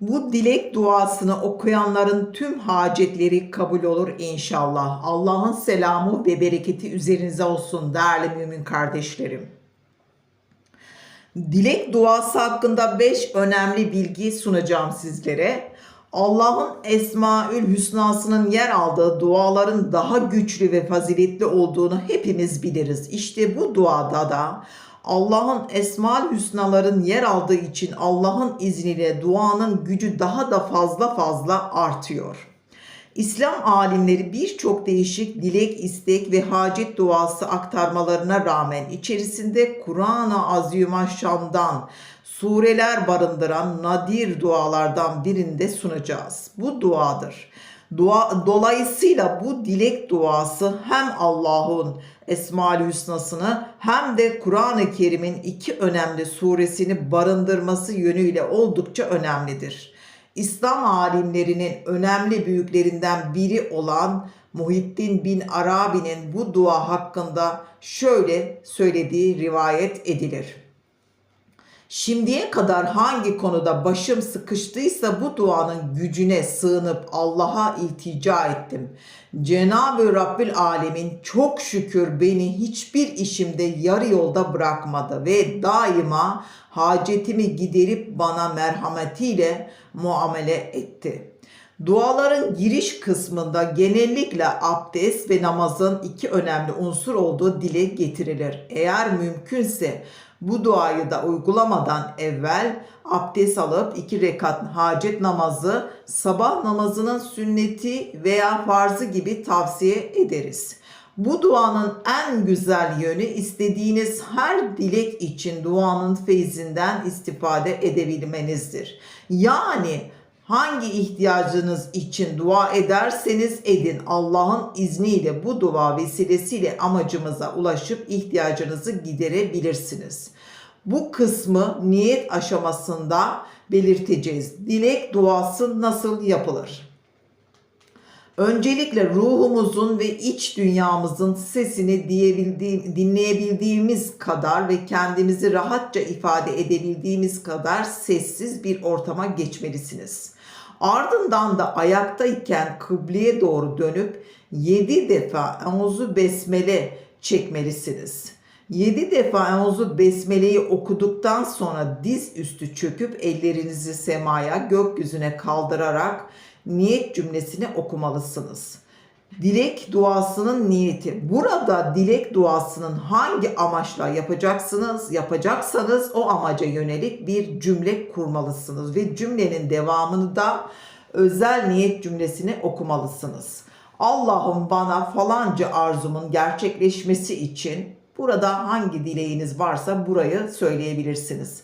Bu dilek duasını okuyanların tüm hacetleri kabul olur inşallah. Allah'ın selamı ve bereketi üzerinize olsun değerli mümin kardeşlerim. Dilek duası hakkında 5 önemli bilgi sunacağım sizlere. Allah'ın Esmaül Hüsna'sının yer aldığı duaların daha güçlü ve faziletli olduğunu hepimiz biliriz. İşte bu duada da Allah'ın Esmaül Hüsnaların yer aldığı için Allah'ın izniyle duanın gücü daha da fazla fazla artıyor. İslam alimleri birçok değişik dilek, istek ve hacet duası aktarmalarına rağmen içerisinde Kur'an-ı Azimüşşan'dan sureler barındıran nadir dualardan birinde sunacağız. Bu duadır. Dua, dolayısıyla bu dilek duası hem Allah'ın Esma-ül Hüsna'sını hem de Kur'an-ı Kerim'in iki önemli suresini barındırması yönüyle oldukça önemlidir. İslam alimlerinin önemli büyüklerinden biri olan Muhittin bin Arabi'nin bu dua hakkında şöyle söylediği rivayet edilir. Şimdiye kadar hangi konuda başım sıkıştıysa bu duanın gücüne sığınıp Allah'a iltica ettim. Cenab-ı Rabbül Alemin çok şükür beni hiçbir işimde yarı yolda bırakmadı ve daima hacetimi giderip bana merhametiyle muamele etti.'' Duaların giriş kısmında genellikle abdest ve namazın iki önemli unsur olduğu dile getirilir. Eğer mümkünse bu duayı da uygulamadan evvel abdest alıp iki rekat hacet namazı sabah namazının sünneti veya farzı gibi tavsiye ederiz. Bu duanın en güzel yönü istediğiniz her dilek için duanın feyzinden istifade edebilmenizdir. Yani hangi ihtiyacınız için dua ederseniz edin Allah'ın izniyle bu dua vesilesiyle amacımıza ulaşıp ihtiyacınızı giderebilirsiniz. Bu kısmı niyet aşamasında belirteceğiz. Dilek duası nasıl yapılır? Öncelikle ruhumuzun ve iç dünyamızın sesini dinleyebildiğimiz kadar ve kendimizi rahatça ifade edebildiğimiz kadar sessiz bir ortama geçmelisiniz. Ardından da ayaktayken kıbleye doğru dönüp 7 defa Euzu Besmele çekmelisiniz. 7 defa Euzu Besmele'yi okuduktan sonra diz üstü çöküp ellerinizi semaya gökyüzüne kaldırarak niyet cümlesini okumalısınız. Dilek duasının niyeti. Burada dilek duasının hangi amaçla yapacaksınız, yapacaksanız o amaca yönelik bir cümle kurmalısınız ve cümlenin devamını da özel niyet cümlesini okumalısınız. Allah'ım bana falanca arzumun gerçekleşmesi için burada hangi dileğiniz varsa burayı söyleyebilirsiniz.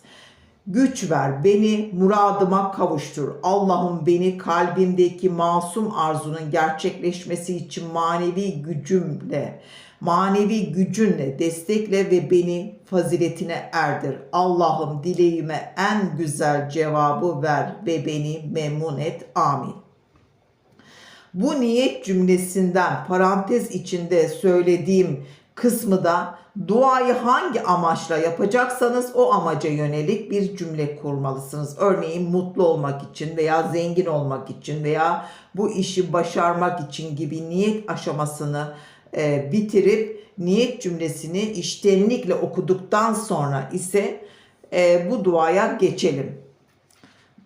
Güç ver, beni muradıma kavuştur. Allah'ım beni kalbimdeki masum arzunun gerçekleşmesi için manevi gücümle, manevi gücünle destekle ve beni faziletine erdir. Allah'ım dileğime en güzel cevabı ver ve beni memnun et. Amin. Bu niyet cümlesinden parantez içinde söylediğim kısmı da duayı hangi amaçla yapacaksanız o amaca yönelik bir cümle kurmalısınız. Örneğin mutlu olmak için veya zengin olmak için veya bu işi başarmak için gibi niyet aşamasını e, bitirip niyet cümlesini iştenlikle okuduktan sonra ise e, bu duaya geçelim.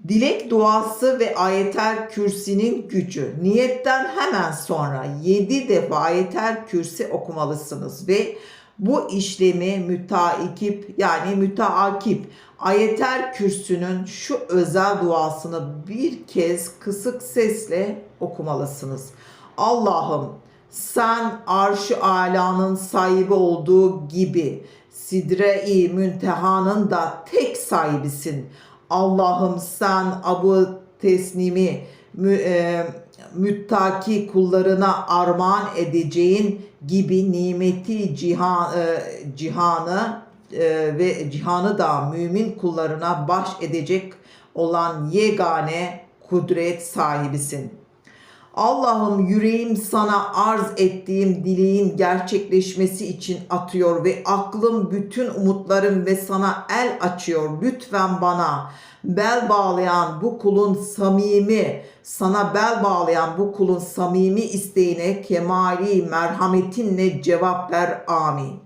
Dilek duası ve ayetel kürsinin gücü. Niyetten hemen sonra 7 defa ayetel kürsi okumalısınız ve bu işlemi mütaikip yani müteakip ayetel kürsünün şu özel duasını bir kez kısık sesle okumalısınız. Allah'ım sen arş-ı alanın sahibi olduğu gibi sidre-i müntehanın da tek sahibisin. Allah'ım sen abu tesnimi mü, e, müttaki kullarına armağan edeceğin gibi nimeti cihan, e, cihanı e, ve cihanı da mümin kullarına baş edecek olan yegane kudret sahibisin. Allah'ım yüreğim sana arz ettiğim dileğin gerçekleşmesi için atıyor ve aklım bütün umutlarım ve sana el açıyor. Lütfen bana bel bağlayan bu kulun samimi, sana bel bağlayan bu kulun samimi isteğine kemali merhametinle cevap ver. Amin.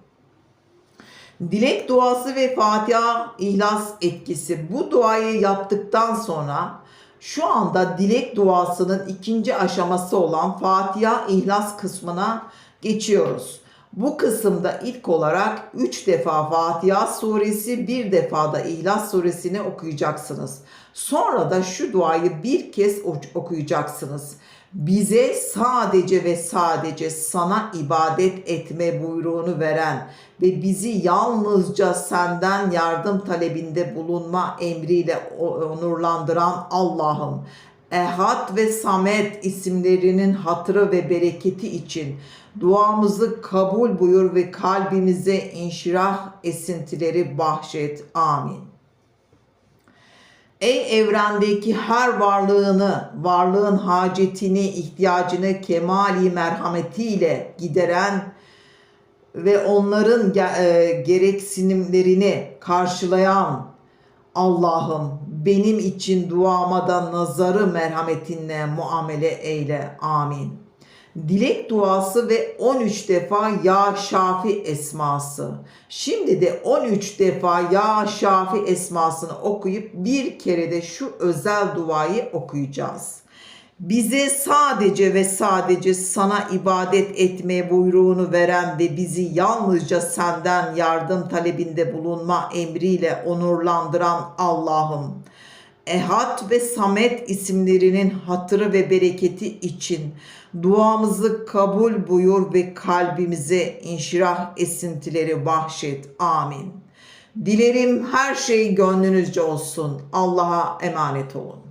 Dilek duası ve Fatiha ihlas etkisi. Bu duayı yaptıktan sonra şu anda dilek duasının ikinci aşaması olan Fatiha ihlas kısmına geçiyoruz. Bu kısımda ilk olarak 3 defa Fatiha suresi, bir defa da İhlas suresini okuyacaksınız. Sonra da şu duayı bir kez okuyacaksınız. Bize sadece ve sadece sana ibadet etme buyruğunu veren ve bizi yalnızca senden yardım talebinde bulunma emriyle onurlandıran Allah'ım Ehad ve Samet isimlerinin hatırı ve bereketi için duamızı kabul buyur ve kalbimize inşirah esintileri bahşet. Amin. Ey evrendeki her varlığını, varlığın hacetini, ihtiyacını kemali merhametiyle gideren ve onların gereksinimlerini karşılayan Allah'ım benim için duama da nazarı merhametinle muamele eyle. Amin. Dilek duası ve 13 defa Ya Şafi esması. Şimdi de 13 defa Ya Şafi esmasını okuyup bir kere de şu özel duayı okuyacağız. Bize sadece ve sadece sana ibadet etmeye buyruğunu veren ve bizi yalnızca senden yardım talebinde bulunma emriyle onurlandıran Allah'ım. Ehad ve Samet isimlerinin hatırı ve bereketi için duamızı kabul buyur ve kalbimize inşirah esintileri bahşet. Amin. Dilerim her şey gönlünüzce olsun. Allah'a emanet olun.